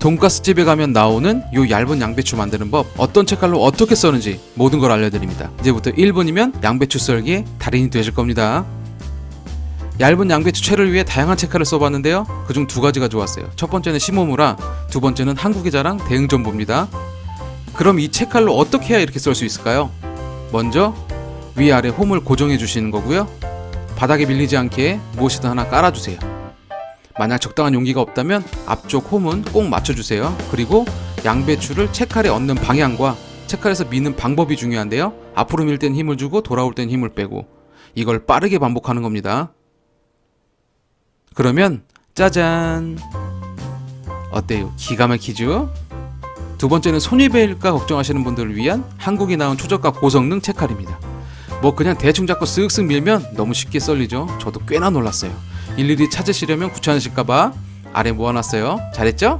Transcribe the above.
돈가스 집에 가면 나오는 요 얇은 양배추 만드는 법 어떤 채칼로 어떻게 써는지 모든 걸 알려드립니다. 이제부터 1분이면 양배추 썰기의 달인이 되실 겁니다. 얇은 양배추 채를 위해 다양한 채칼을 써봤는데요. 그중 두 가지가 좋았어요. 첫 번째는 시모무라 두 번째는 한국의 자랑 대응전보입니다. 그럼 이 채칼로 어떻게 해야 이렇게 썰 수 있을까요? 먼저 위아래 홈을 고정해 주시는 거고요. 바닥에 밀리지 않게 무엇이든 하나 깔아주세요 만약 적당한 용기가 없다면 앞쪽 홈은 꼭 맞춰주세요. 그리고 양배추를 채칼에 얹는 방향과 채칼에서 미는 방법이 중요한데요. 앞으로 밀 땐 힘을 주고 돌아올 땐 힘을 빼고 이걸 빠르게 반복하는 겁니다. 그러면 짜잔 어때요? 기가 막히죠? 두 번째는 손이 베일까 걱정하시는 분들을 위한 한국이 나온 초저가 고성능 채칼입니다. 뭐 그냥 대충 잡고 쓱쓱 밀면 너무 쉽게 썰리죠. 저도 꽤나 놀랐어요. 일일이 찾으시려면 귀찮으실까봐 아래 모아놨어요. 잘했죠?